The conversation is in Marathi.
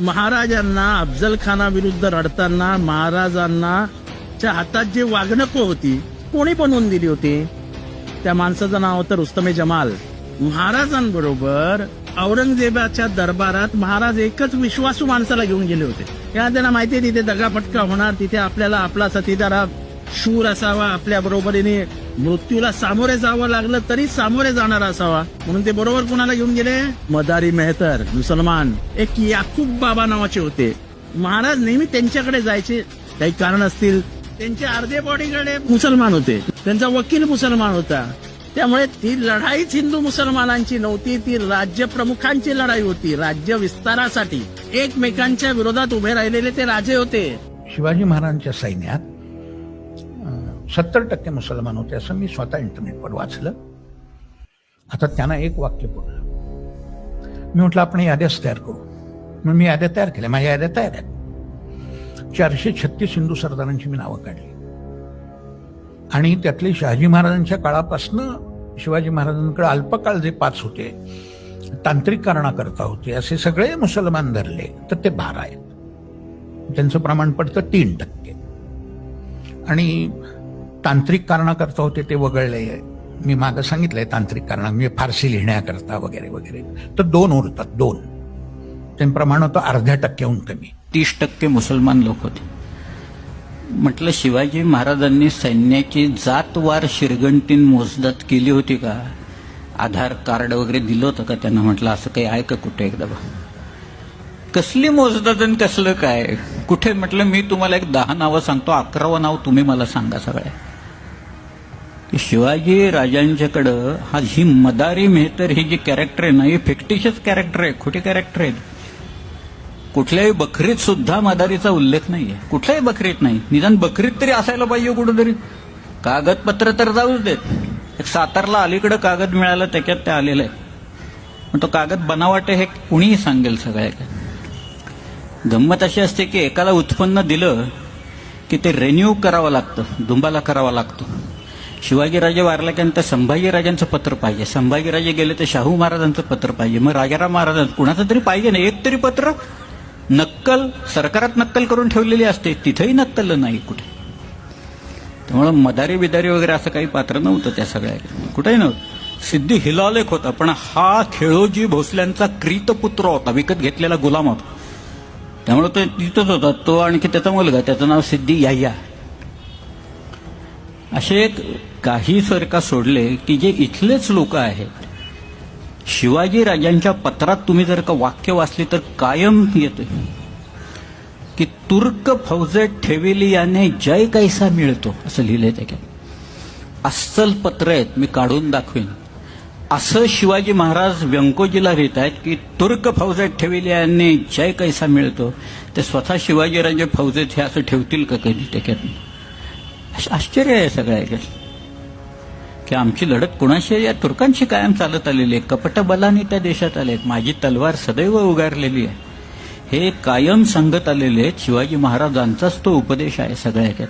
महाराजांना अफजल खानाविरुद्ध रडताना महाराजांना च्या हातात जे वागणकं होती कोणी बनवून दिली होती? त्या माणसाचं नाव होतं रुस्तमे जमाल. महाराजांबरोबर औरंगजेबाच्या दरबारात महाराज एकच विश्वासू माणसाला घेऊन गेले होते. या त्यांना माहिती आहे तिथे दगाफटका होणार तिथे आपल्याला आपला सतीदारा शूर असावा आपल्या बरोबरीने मृत्यूला सामोरे जावं लागलं तरी सामोरे जाणार असावा. म्हणून ते बरोबर कुणाला घेऊन गेले? मदारी मेहतर मुसलमान एक याकूब बाबा नावाचे होते. महाराज नेहमी त्यांच्याकडे जायचे. काही कारण असतील त्यांचे अर्धे बॉडीकडे मुसलमान होते. त्यांचा वकील मुसलमान होता. त्यामुळे ती लढाईच हिंदू मुसलमानांची नव्हती ती राज्य प्रमुखांची लढाई होती राज्य विस्तारासाठी. एकमेकांच्या विरोधात उभे राहिलेले ते राजे होते. शिवाजी महाराजांच्या सैन्यात सत्तर टक्के मुसलमान होते असं मी स्वतः इंटरनेटवर वाचलं. आता त्यांना एक वाक्य पडलं मी म्हटलं आपण याद्याच तयार करू. मग मी याद्या तयार केल्या. माझ्या याद्या तयार आहेत. चारशे छत्तीस हिंदू सरदारांची मी नावं काढली. आणि त्यातले शहाजी महाराजांच्या काळापासनं शिवाजी महाराजांकडे अल्पकाळ जे पाच होते तांत्रिक कारणाकरता होते असे सगळे मुसलमान धरले. तर ते बारा आहेत. त्यांचं प्रमाण पडतं तीन टक्के. आणि तांत्रिक कारणाकरता होते ते वगळले. मी मागं सांगितलंय तांत्रिक कारणा. म्हणजे फारसी लिहिण्याकरता वगैरे वगैरे. तर दोन उरतात दोन. त्यांचं प्रमाण होतं अर्ध्या टक्क्याहून कमी. तीस टक्के मुसलमान लोक होते. म्हटलं शिवाजी महाराजांनी सैन्याची जातवार शिरगंटीन मोजदात केली होती का? आधार कार्ड वगैरे दिलं होतं का त्यांना? म्हटलं असं काही आहे का कुठे एकदा बा कसली मोजदात आणि कसलं काय? कुठे? म्हटलं मी तुम्हाला एक दहा नावं सांगतो अकरावं नाव तुम्ही मला सांगा सगळ्या. शिवाजी राजांच्याकडं हा ही मदारी मेहतर ही जी कॅरेक्टर आहे ना ही फिक्टिशियस कॅरेक्टर आहे खोटी कॅरेक्टर आहे. कुठल्याही बकरीत सुद्धा मदारीचा उल्लेख नाहीये. कुठल्याही बकरीत नाही. निदान बकरीत तरी असायला पाहिजे कुठंतरी. कागदपत्र तर जाऊच देत. एक सातारला अलीकडं कागद मिळालं त्याच्यात ते आलेलं आहे. पण तो कागद बनावाटे हे कुणीही सांगेल सगळ्या गंमत अशी असते की एकाला उत्पन्न दिलं की ते रेन्यू करावं लागतं दुंबाला करावा लागतो. शिवाजीराजे वारल्यानंतर संभाजीराजांचं पत्र पाहिजे. संभाजीराजे गेले तर शाहू महाराजांचं पत्र पाहिजे. मग राजाराम महाराजांचं कुणाचं तरी पाहिजे ना? एक तरी पत्र नक्कल सरकारात नक्कल करून ठेवलेली असते. तिथेही नक्कल नाही कुठे. त्यामुळं मदारी बिदारी वगैरे असं काही पात्र नव्हतं त्या सगळ्या. कुठेही नव्हतं. सिद्धी हिलालेख होता पण हा खेळोजी भोसल्यांचा क्रीतपुत्र होता विकत घेतलेला गुलाम होता. त्यामुळे तो तिथंच होता. तो आणखी त्याचा मुलगा त्याचं नाव सिद्धी याह्या. असे एक काही सरका सोडले की जे इथलेच लोक आहेत. शिवाजी राजांच्या पत्रात तुम्ही जर का वाक्य वाचली तर कायम येते की तुर्क फौजेत ठेविली याने जय कैसा मिळतो असं लिहिलंय त्याच्यात. अस्सल पत्र आहेत मी काढून दाखवेन. असं शिवाजी महाराज व्यंकोजीला लिहित आहेत की तुर्क फौजेत ठेविली याने जय कैसा मिळतो. ते स्वतः शिवाजीराजे फौजेत हे असं ठेवतील का कधी त्याच्यात? आश्चर्य आहे सगळ्या की आमची लढत कुणाशी या तुर्कांशी कायम चालत आलेली आहे. कपट बलाने त्या देशात आले माझी तलवार सदैव उगारलेली आहे. हे कायम सांगत आलेले आहेत. शिवाजी महाराजांचाच तो उपदेश आहे सगळ्या ह्याच्यात